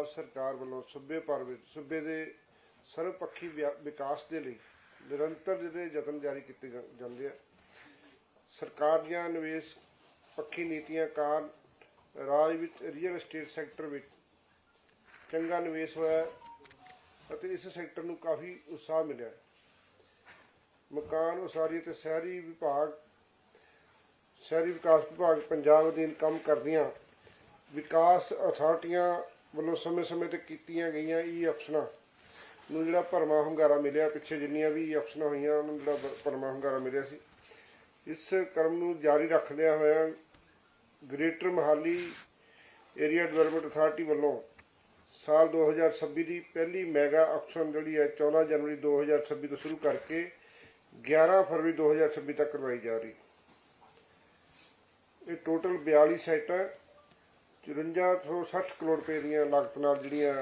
ਪੰਜਾਬ ਸਰਕਾਰ ਵੱਲੋਂ ਸੂਬੇ ਭਰ ਵਿੱਚ, ਸੂਬੇ ਦੇ ਸਰਵਪੱਖੀ ਵਿਆ- ਵਿਕਾਸ ਦੇ ਲਈ ਨਿਰੰਤਰ ਜਿਹੜੇ ਯਤਨ ਜਾਰੀ ਕੀਤੇ ਜਾਂਦੇ ਆ। ਸਰਕਾਰ ਦੀਆਂ ਨਿਵੇਸ਼ ਪੱਖੀ ਨੀਤੀਆਂ ਕਾਰਨ ਰਾਜ ਵਿੱਚ ਰੀਅਲ ਏਸਟੇਟ ਸੈਕਟਰ ਵਿੱਚ ਚੰਗਾ ਨਿਵੇਸ਼ ਹੋਇਆ ਅਤੇ ਇਸ ਸੈਕਟਰ ਨੂੰ ਕਾਫੀ ਉਤਸ਼ਾਹ ਮਿਲਿਆ ਮਕਾਨ ਉਸਾਰੀ ਅਤੇ ਸ਼ਹਿਰੀ ਵਿਭਾਗ, ਸ਼ਹਿਰੀ ਵਿਕਾਸ ਵਿਭਾਗ ਪੰਜਾਬ ਅਧੀਨ ਕੰਮ ਕਰਦੀਆਂ ਵਿਕਾਸ ਅਥਾਰਟੀਆਂ ਵੱਲੋਂ ਸਮੇਂ-ਸਮੇਂ ਤੇ ਕੀਤੀਆਂ ਗਈਆਂ ਈ ਆਪਸ਼ਨਾਂ ਨੂੰ ਜਿਹੜਾ ਭਰਮਾ ਹੁੰਗਾਰਾ ਮਿਲਿਆ, ਪਿੱਛੇ ਜਿੰਨੀਆਂ ਵੀ ਈ ਹੋਈਆਂ, ਉਹਨਾਂ ਨੂੰ ਜਿਹੜਾ ਭ- ਭਰਮਾ ਹੁੰਗਾਰਾ ਮਿਲਿਆ ਸੀ। ਇਸ ਕਰਮ ਨੂੰ ਜਾਰੀ ਰੱਖਦਿਆਂ ਹੋਇਆਂ greater Mohali area development authority ਵੱਲੋਂ ਸਾਲ 2026 ਦੀ ਪਹਿਲੀ ਮੈਗਾ ਆਕਸ਼ਨ ਜਿਹੜੀ ਹੈ 14 ਜਨਵਰੀ 2026 ਤੋਂ ਸ਼ੁਰੂ ਕਰਕੇ 11 ਫਰਵਰੀ 2026 ਤੱਕ ਕਰਵਾਈ ਜਾ ਰਹੀ। ਇਹ ਟੋਟਲ 42 ਸਾਈਟਾਂ 5460 ਕਰੋੜ ਰੁਪਏ ਦੀਆਂ ਲਾਗਤ ਨਾਲ ਜਿਹੜੀਆਂ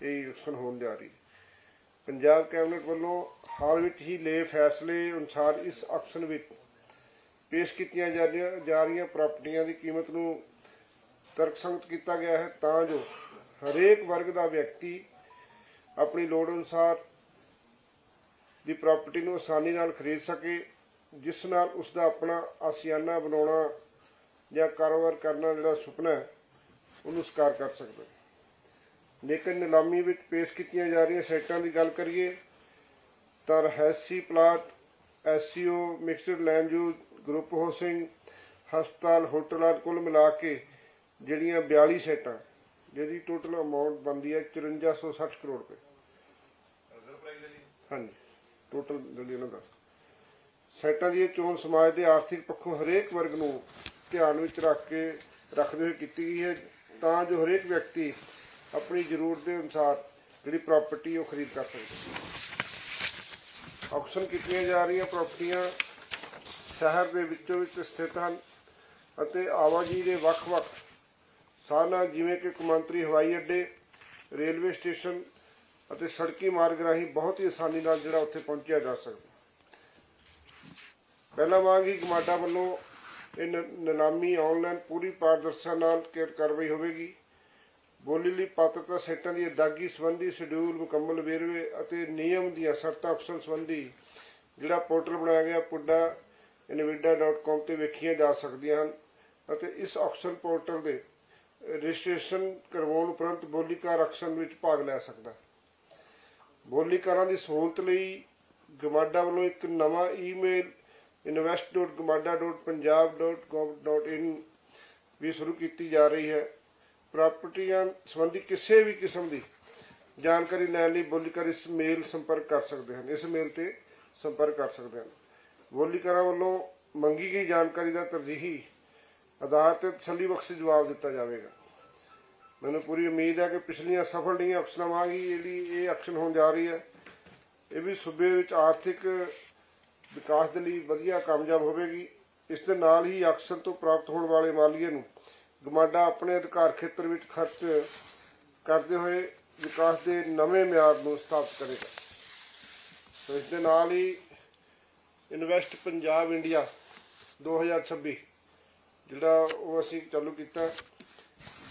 ਇਹ ਆਕਸ਼ਨ ਹੋਣ ਜਾ ਰਹੀ। ਪੰਜਾਬ ਕੈਬਨਿਟ ਵੱਲੋਂ ਹਾਲ ਵਿੱਚ ਹੀ ਲਏ ਫੈਸਲੇ ਅਨੁਸਾਰ ਇਸ ਆਕਸ਼ਨ ਵਿੱਚ ਪੇਸ਼ ਕੀਤੀਆਂ ਜਾ ਰਹੀਆਂ ਜਾ ਰਹੀਆਂ ਪ੍ਰਾਪਰਟੀਆਂ ਦੀ ਕੀਮਤ ਨੂੰ ਤਰਕਸੰਗਤ ਕੀਤਾ ਗਿਆ ਹੈ ਤਾਂ ਜੋ ਹਰੇਕ ਵਰਗ ਦਾ ਵਿਅਕਤੀ ਆਪਣੀ ਲੋੜ ਅਨੁਸਾਰ ਦੀ ਪ੍ਰਾਪਰਟੀ ਨੂੰ ਆਸਾਨੀ ਨਾਲ ਖਰੀਦ ਸਕੇ, ਜਿਸ ਨਾਲ ਉਸ ਦਾ ਆਪਣਾ ਆਸੀਆਨਾ ਬਣਾਉਣਾ ਜਾਂ ਕਾਰੋਬਾਰ ਕਰਨਾ ਜਿਹੜਾ ਸੁਪਨਾ ਹੈ ਉਹਨੂੰ ਸਕਾਰ ਕਰ ਸਕਦਾ। ਲੇਕਿਨ ਨਿਲਾਮੀ ਵਿੱਚ ਪੇਸ਼ ਕੀਤੀਆਂ ਜਾ ਰਹੀਆਂ ਸਾਈਟਾਂ ਦੀ ਗੱਲ ਕਰੀਏ ਤਾਂ ਰਹਿਸੀ plot SCO mixed land use group housing ਹਸਪਤਾਲ ਹੋਟਲਾਂ ਕੁੱਲ ਮਿਲਾ ਕੇ ਜਿਹੜੀਆਂ 42 ਸਾਈਟਾਂ ਜਿਹਦੀ ਟੋਟਲ ਅਮਾਉਂਟ ਬਣਦੀ ਹੈ 5460 ਕਰੋੜ ਰੁਪਏ। ਹਾਂਜੀ ਟੋਟਲ ਜਿਹੜੀ ਉਹਨਾਂ ਦਾ। ਸਾਈਟਾਂ ਦੀ ਇਹ ਚੋਣ ਸਮਾਜ ਦੇ ਆਰਥਿਕ ਪੱਖੋਂ ਹਰੇਕ ਵਰਗ ਨੂੰ ਧਿਆਨ ਵਿੱਚ ਰੱਖ ਕੇ ਰੱਖਦੇ ਹੋਏ ਕੀਤੀ ਗਈ ਹੈ। ਤਾਂ ਜੋ ਹਰੇਕ ਵਿਅਕਤੀ ਆਪਣੀ ਜ਼ਰੂਰਤ ਦੇ ਅਨੁਸਾਰ ਜਿਹੜੀ ਪ੍ਰਾਪਰਟੀ ਉਹ ਖਰੀਦ ਕਰ ਸਕੇ। ਆਕਸ਼ਨ ਕੀਤੀਆਂ ਜਾ ਰਹੀਆਂ ਪ੍ਰਾਪਰਟੀਆਂ ਸ਼ਹਿਰ ਦੇ ਵਿੱਚੋਂ ਵਿੱਚ ਸਥਿਤ ਹਨ ਅਤੇ ਆਵਾਜਾਈ ਦੇ ਵੱਖ-ਵੱਖ ਸਾਧਨਾਂ, ਜਿਵੇਂ ਕਿ ਕੌਮਾਂਤਰੀ ਹਵਾਈ ਅੱਡੇ, ਰੇਲਵੇ ਸਟੇਸ਼ਨ ਅਤੇ ਸੜਕੀ ਮਾਰਗ ਰਾਹੀਂ ਬਹੁਤ ਹੀ ਆਸਾਨੀ ਨਾਲ ਜਿਹੜਾ ਉੱਥੇ ਪਹੁੰਚਿਆ ਜਾ ਸਕਦਾ। ਪਹਿਲਾਂ ਵਾਂਗ ਹੀ ਗਮਾਡਾ ਵੱਲੋਂ ਇਹ ਨਿਲਾਮੀ ਆਨਲਾਈਨ ਪੂਰੀ ਪਾਰਦਰਸ਼ਤਾ ਨਾਲ ਕਾਰਵਾਈ ਹੋਵੇਗੀ। ਬੋਲੀ ਲਈ ਪਾਤਰਤਾ ਸੈਟਾਂ ਦੀ ਅਦਾਗੀ ਸੰਬੰਧੀ ਸ਼ਡਿਊਲ ਮੁਕੰਮਲ ਵੇਰਵੇ ਅਤੇ ਨਿਯਮ ਦੀਆਂ ਸ਼ਰਤਾਂ ਅਕਸਰ ਸੰਬੰਧੀ ਜਿਹੜਾ ਪੋਰਟਲ ਬਣਾਇਆ ਗਿਆ, ਪੁੱਡਾ innovator.com ਤੇ ਵੇਖੀਆਂ ਜਾ ਸਕਦੀਆਂ ਹਨ ਅਤੇ ਇਸ ਆਕਸ਼ਨ ਪੋਰਟਲ ਦੇ ਰਜਿਸਟ੍ਰੇਸ਼ਨ ਕਰਵਾਉਣ ਉਪਰੰਤ ਬੋਲੀਕਾਰ ਆਕਸ਼ਨ ਵਿੱਚ ਭਾਗ ਲੈ ਸਕਦਾ। ਬੋਲੀਕਾਰਾਂ ਦੀ ਸਹੂਲਤ ਲਈ ਗਮਾਡਾ ਵੱਲੋਂ ਇੱਕ ਨਵਾਂ ਈਮੇਲ invest.gamada.punjab.gov.in ਵੀ ਸ਼ੁਰੂ ਕੀਤੀ ਜਾ ਰਹੀ ਹੈ। ਪ੍ਰਾਪਰਟੀਆਂ ਸੰਬੰਧੀ ਕਿਸੇ ਵੀ ਕਿਸਮ ਦੀ ਜਾਣਕਾਰੀ ਲੈਣ ਲਈ ਬੋਲੀਕਾਰ ਇਸ ਮੇਲ ਸੰਪਰਕ ਕਰ ਸਕਦੇ ਹਨ। ਇਸ ਮੇਲ ਤੇ ਸੰਪਰਕ ਕਰ ਸਕਦੇ ਹਨ। ਬੋਲੀਕਾਰਾਂ ਵੱਲੋਂ ਮੰਗੀ ਗਈ ਜਾਣਕਾਰੀ ਦਾ ਤਰਜੀਹੀ ਆਧਾਰ ਤੇ ਤਸੱਲੀ ਬਖਸ਼ ਜਵਾਬ ਦਿੱਤਾ ਜਾਵੇਗਾ। ਮੈਨੂੰ ਪੂਰੀ ਉਮੀਦ ਹੈ ਕਿ ਪਿਛਲੀਆਂ ਸਫਲ ਰਹੀਆਂ ਅਕਸ਼ਨਾਂ ਵਾਂਗ ਜਿਹੜੀ ਇਹ ਐਕਸ਼ਨ ਹੋਣ ਜਾ ਰਹੀ ਹੈ, ਇਹ ਵੀ ਸੂਬੇ ਵਿੱਚ ਆਰਥਿਕ ਵਿਕਾਸ ਦੇ ਲਈ ਵਧੀਆ ਕਾਮਯਾਬ ਹੋਵੇਗੀ। ਇਸ ਦੇ ਨਾਲ ਹੀ ਅਕਸਰ ਤੋਂ ਪ੍ਰਾਪਤ ਹੋਣ ਵਾਲੇ ਮਾਲੀਏ ਨੂੰ ਗਮਾਡਾ ਆਪਣੇ ਅਧਿਕਾਰ ਖੇਤਰ ਵਿੱਚ ਖਰਚ ਕਰਦੇ ਹੋਏ ਵਿਕਾਸ ਦੇ ਨਵੇਂ ਮਿਆਰ ਨੂੰ ਸਥਾਪਿਤ ਕਰੇਗਾ। ਸੋ ਇਸ ਦੇ ਨਾਲ ਹੀ ਇਨਵੈਸਟ ਪੰਜਾਬ ਇੰਡੀਆ 2026 ਜਿਹੜਾ ਉਹ ਅਸੀਂ ਚਾਲੂ ਕੀਤਾ,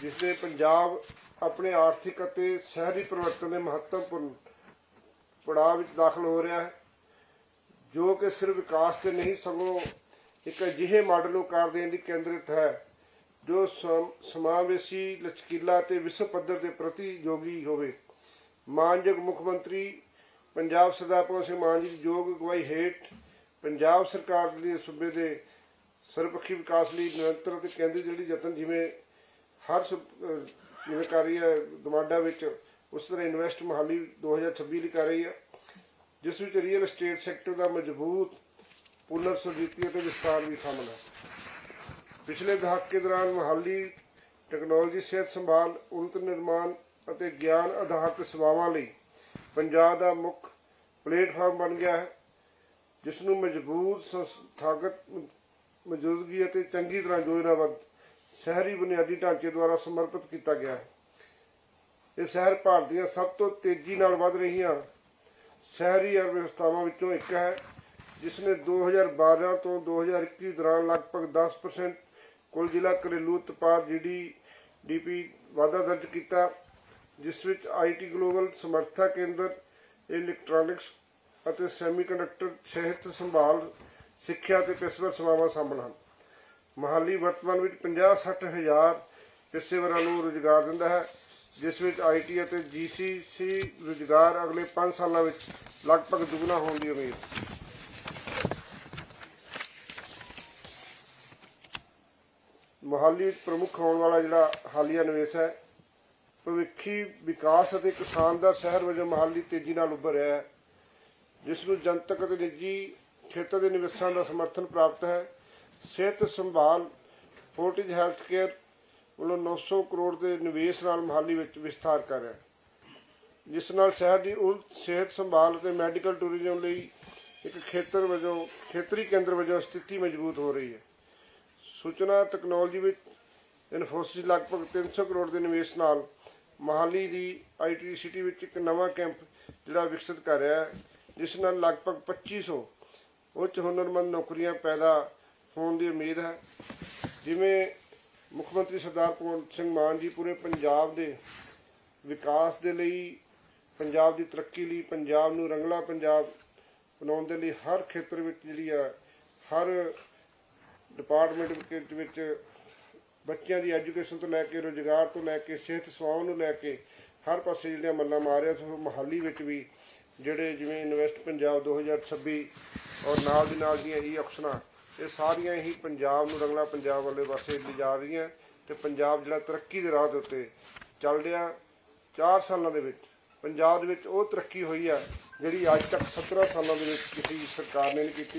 ਜਿਸ ਦੇ ਪੰਜਾਬ ਆਪਣੇ ਆਰਥਿਕ ਅਤੇ ਸ਼ਹਿਰੀ ਪਰਿਵਰਤਨ ਦੇ ਮਹੱਤਵਪੂਰਨ ਪੜਾਅ ਵਿੱਚ ਦਾਖਲ ਹੋ ਰਿਹਾ ਹੈ। ਜੋ ਕਿ ਸਿਰਫ ਵਿਕਾਸ ਤੇ ਨਹੀਂ, ਸਗੋਂ ਇੱਕ ਅਜਿਹੇ ਮਾਡਲ ਨੂੰ ਕਾਰ ਦੇਣ ਦੀ ਕੇਂਦਰਿਤ ਹੈ, ਜੋ ਸਮ- ਸਮਾਵੇਸ਼ੀ ਲਚਕੀਲਾ ਤੇ ਵਿਸ਼ਵ ਪੱਧਰ ਦੇ ਪ੍ਰਤੀ ਯੋਗੀ ਹੋਵੇ ਮਾਨਯੋਗ ਮੁੱਖ ਮੰਤਰੀ ਪੰਜਾਬ ਸਰਦਾਰ ਭਗਵੰਤ ਸਿੰਘ ਮਾਨ ਜੀ ਦੀ ਯੋਗ ਅਗਵਾਈ ਹੇਠ ਪੰਜਾਬ ਸਰਕਾਰ ਦੇ ਸੂਬੇ ਦੇ ਸਰਵਪੱਖੀ ਵਿਕਾਸ ਲਈ ਨਿਰੰਤਰ ਅਤੇ ਕੇਂਦਰੀ ਜਿਹੜੀ ਯਤਨ ਜਿਵੇਂ ਹਰ ਜਿਵੇਂ ਕਰ ਰਹੀ ਹੈ ਗਮਾਡਾ ਵਿੱਚ ਉਸ ਤਰ੍ਹਾਂ ਇਨਵੈਸਟ ਮਹਾਲੀ 2026 ਲਈ ਕਰ ਰਹੀ ਹੈ। ਜਿਸ ਵਿੱਚ ਰੀਅਲ ਏਸਟੇਟ ਸੈਕਟਰ ਦਾ ਮਜ਼ਬੂਤ ਪੁਨਰ ਸੁਰਜੀਤੀ ਅਤੇ ਵਿਸਤਾਰ ਵੀ ਸ਼ਾਮਲ ਹੈ। ਪਿਛਲੇ ਦਹਾਕੇ ਦੌਰਾਨ ਮਹਾਲੀ ਟੈਕਨੋਲੋਜੀ ਸਿਹਤ ਸੰਭਾਲ, ਉਨਤ ਨਿਰਮਾਣ ਅਤੇ ਗਿਆਨ ਆਧਾਰਿਤ ਸੇਵਾਵਾਂ ਲਈ ਪੰਜਾਬ ਦਾ ਮੁੱਖ ਪਲੇਟਫਾਰਮ ਬਣ ਗਿਆ ਹੈ, ਜਿਸ ਨੂੰ ਮਜ਼ਬੂਤ, ਸੰਸਥਾਗਤ ਮੌਜੂਦਗੀ ਅਤੇ ਚੰਗੀ ਤਰ੍ਹਾਂ ਯੋਜਨਾਬੱਧ ਸ਼ਹਿਰੀ ਬੁਨਿਆਦੀ ਢਾਂਚੇ ਦੁਆਰਾ ਸਮਰਪਿਤ ਕੀਤਾ ਗਿਆ ਹੈ। ਇਹ ਸ਼ਹਿਰ ਭਾਰਤ ਦੀਆਂ ਸਭ ਤੋਂ ਤੇਜ਼ੀ ਨਾਲ ਵੱਧ ਰਹੀਆਂ ਸ਼ਹਿਰੀ ਅਰਥ ਵਿਵਸਥਾਵਾਂ ਵਿੱਚੋਂ ਇੱਕ ਹੈ ਜਿਸ ਨੇ 2012 ਤੋਂ 2021 ਦੌਰਾਨ ਲਗਭਗ 10% ਕੁੱਲ ਜ਼ਿਲ੍ਹਾ ਘਰੇਲੂ ਉਤਪਾਦ ਜੀਡੀਪੀ ਵਾਧਾ ਦਰਜ ਕੀਤਾ, ਜਿਸ ਵਿੱਚ ਆਈਟੀ ਗਲੋਬਲ ਸਮਰੱਥਾ ਕੇਂਦਰ ਇਲੈਕਟ੍ਰੋਨਿਕਸ ਅਤੇ ਸੈਮੀਕੰਡਕਟਰ ਸਿਹਤ ਸੰਭਾਲ, ਸਿੱਖਿਆ ਤੇ ਪੇਸ਼ੇਵਰ ਸੇਵਾਵਾਂ ਸ਼ਾਮਲ ਹਨ। ਮਹਾਲੀ ਵਰਤਮਾਨ ਵਿੱਚ 50-60 ਹਜ਼ਾਰ ਪੇਸ਼ੇਵਰਾਂ ਨੂੰ ਰੁਜ਼ਗਾਰ ਦਿੰਦਾ ਹੈ। ਜਿਸ ਵਿੱਚ ਆਈਟੀ ਅਤੇ ਜੀਸੀਸੀ ਰੁਜ਼ਗਾਰ ਅਗਲੇ 5 ਸਾਲਾਂ ਵਿੱਚ ਲਗਭਗ ਦੁੱਗਣਾ ਹੋਣ ਦੀ ਉਮੀਦ। ਮੋਹਾਲੀ ਵਿੱਚ ਪ੍ਰਮੁੱਖ ਹੋਣ ਵਾਲਾ ਜਿਹੜਾ ਹਾਲੀਆ ਨਿਵੇਸ਼ ਹੈ, ਭਵਿੱਖੀ ਵਿਕਾਸ ਅਤੇ ਇੱਕ ਸ਼ਾਨਦਾਰ ਸ਼ਹਿਰ ਵਜੋਂ ਮੋਹਾਲੀ ਤੇਜ਼ੀ ਨਾਲ ਉੱਭਰ ਰਿਹਾ ਹੈ, ਜਿਸ ਨੂੰ ਜਨਤਕ ਅਤੇ ਨਿੱਜੀ ਖੇਤਰ ਦੇ ਨਿਵੇਸ਼ਾਂ ਦਾ ਸਮਰਥਨ ਪ੍ਰਾਪਤ ਹੈ। ਸਿਹਤ ਸੰਭਾਲ, ਫੋਰਟਿਜ ਹੈਲਥ ਕੇਅਰ ਵੱਲੋਂ 900 ਕਰੋੜ ਦੇ ਨਿਵੇਸ਼ ਨਾਲ ਮੋਹਾਲੀ ਵਿੱਚ ਵਿਸਥਾਰ ਕਰ ਰਿਹਾ ਜਿਸ ਨਾਲ ਸ਼ਹਿਰ ਦੀ ਸਿਹਤ ਸੰਭਾਲ ਅਤੇ ਮੈਡੀਕਲ ਟੂਰਿਜ਼ਮ ਲਈ ਇੱਕ ਖੇਤਰ ਵਜੋਂ, ਖੇਤਰੀ ਕੇਂਦਰ ਵਜੋਂ ਸਥਿਤੀ ਮਜ਼ਬੂਤ ਹੋ ਰਹੀ ਹੈ। ਸੂਚਨਾ ਤਕਨਾਲੋਜੀ ਵਿੱਚ ਇਨਫੋਸਿਸ ਲਗਭਗ 300 ਕਰੋੜ ਦੇ ਨਿਵੇਸ਼ ਨਾਲ ਮੋਹਾਲੀ ਦੀ ਆਈਟੀ ਸਿਟੀ ਵਿੱਚ ਇੱਕ ਨਵਾਂ ਕੈਂਪ ਜਿਹੜਾ ਵਿਕਸਿਤ ਕਰ ਰਿਹਾ ਹੈ, ਜਿਸ ਨਾਲ ਲਗਭਗ 2500 ਉੱਚ ਹੁਨਰਮੰਦ ਨੌਕਰੀਆਂ ਪੈਦਾ ਹੋਣ ਦੀ ਉਮੀਦ ਹੈ। ਜਿਵੇਂ ਮੁੱਖ ਮੰਤਰੀ ਸਰਦਾਰ ਭਗਵੰਤ ਸਿੰਘ ਮਾਨ ਜੀ ਪੂਰੇ ਪੰਜਾਬ ਦੇ ਵਿਕਾਸ ਦੇ ਲਈ, ਪੰਜਾਬ ਦੀ ਤਰੱਕੀ ਲਈ, ਪੰਜਾਬ ਨੂੰ ਰੰਗਲਾ ਪੰਜਾਬ ਬਣਾਉਣ ਦੇ ਲਈ ਹਰ ਖੇਤਰ ਵਿੱਚ ਜਿਹੜੀ ਆ, ਹਰ ਡਿਪਾਰਟਮੈਂਟ ਵਿੱਚ ਬੱਚਿਆਂ ਦੀ ਐਜੂਕੇਸ਼ਨ ਤੋਂ ਲੈ ਕੇ, ਰੋਜ਼ਗਾਰ ਤੋਂ ਲੈ ਕੇ, ਸਿਹਤ ਸੇਵਾਵਾਂ ਨੂੰ ਲੈ ਕੇ ਹਰ ਪਾਸੇ ਜਿਹੜੀਆਂ ਮੱਲਾਂ ਮਾਰਿਆ ਸੋ ਮਹਾਲੀ ਵਿੱਚ ਵੀ ਜਿਹੜੇ ਜਿਵੇਂ ਇਨਵੈਸਟ ਪੰਜਾਬ 2026 ਔਰ ਨਾਲ ਦੀ ਨਾਲ ਦੀਆਂ ਈ ਆਪਸ਼ਨਾਂ ਇਹ ਸਾਰੀਆਂ ਹੀ ਪੰਜਾਬ ਨੂੰ ਰੰਗਲਾ ਪੰਜਾਬ ਵਾਲੇ ਪਾਸੇ ਲਿਜਾ ਰਹੀਆਂ ਤੇ ਪੰਜਾਬ ਜਿਹੜਾ ਤਰੱਕੀ ਦੇ ਰਾਹ ਦੇ ਉੱਤੇ ਚੱਲ ਰਿਹਾ 4 ਸਾਲਾਂ ਦੇ ਵਿੱਚ। ਪੰਜਾਬ ਦੇ ਵਿੱਚ ਉਹ ਤਰੱਕੀ ਹੋਈ ਹੈ ਜਿਹੜੀ ਅੱਜ ਤੱਕ 17 ਸਾਲਾਂ ਦੇ ਵਿੱਚ ਕਿਸੇ ਸਰਕਾਰ ਨੇ ਨਹੀਂ ਕੀਤੀ।